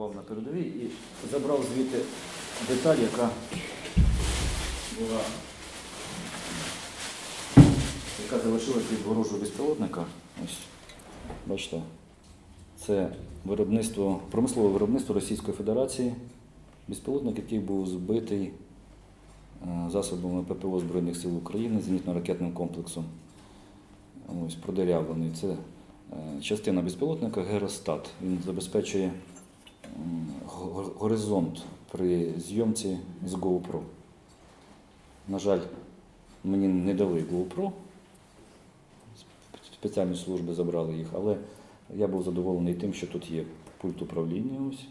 побував на передовій і забрав звідти деталь, яка була, яка залишилась від ворожого безпілотника. Ось, бачите, це виробництво, промислове виробництво Російської Федерації. Безпілотник, який був збитий е, засобами ППО Збройних сил України зенітно-ракетним комплексом. Ось продерявлений. Це е, частина безпілотника Геростат. Він забезпечує горизонт при зйомці з GoPro. На жаль, мені не дали GoPro. Спеціальні служби забрали їх, але я був задоволений тим, що тут є пульт управління ось,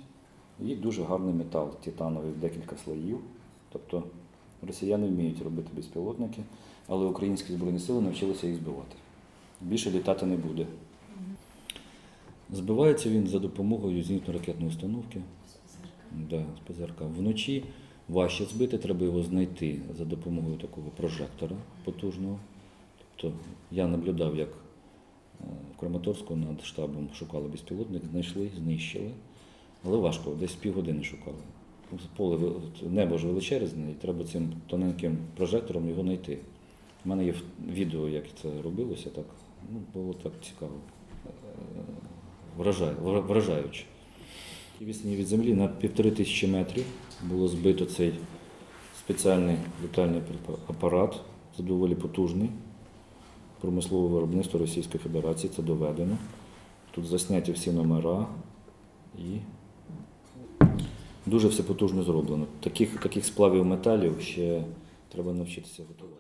і дуже гарний метал титановий декілька слоїв. Тобто росіяни вміють робити безпілотники, але українські збройні сили навчилися їх збивати. Більше літати не буде. Збивається він за допомогою зенітно-ракетної установки. Да, з ПЗРК. Вночі важче збити, треба його знайти за допомогою такого прожектора потужного. Тобто я наблюдав, як е, в Краматорську над штабом шукали безпілотник, знайшли, знищили. Але важко, десь півгодини шукали. Поле небо ж величезне, і треба цим тоненьким прожектором його знайти. У мене є відео, як це робилося, так ну, було так цікаво. Е, вражаюче. Відстані від землі на півтори тисячі метрів було збито цей спеціальний літальний апарат. Це доволі потужний. Промислове виробництво Російської Федерації, це доведено. Тут засняті всі номера і дуже все потужно зроблено. Таких, таких сплавів металів ще треба навчитися готувати.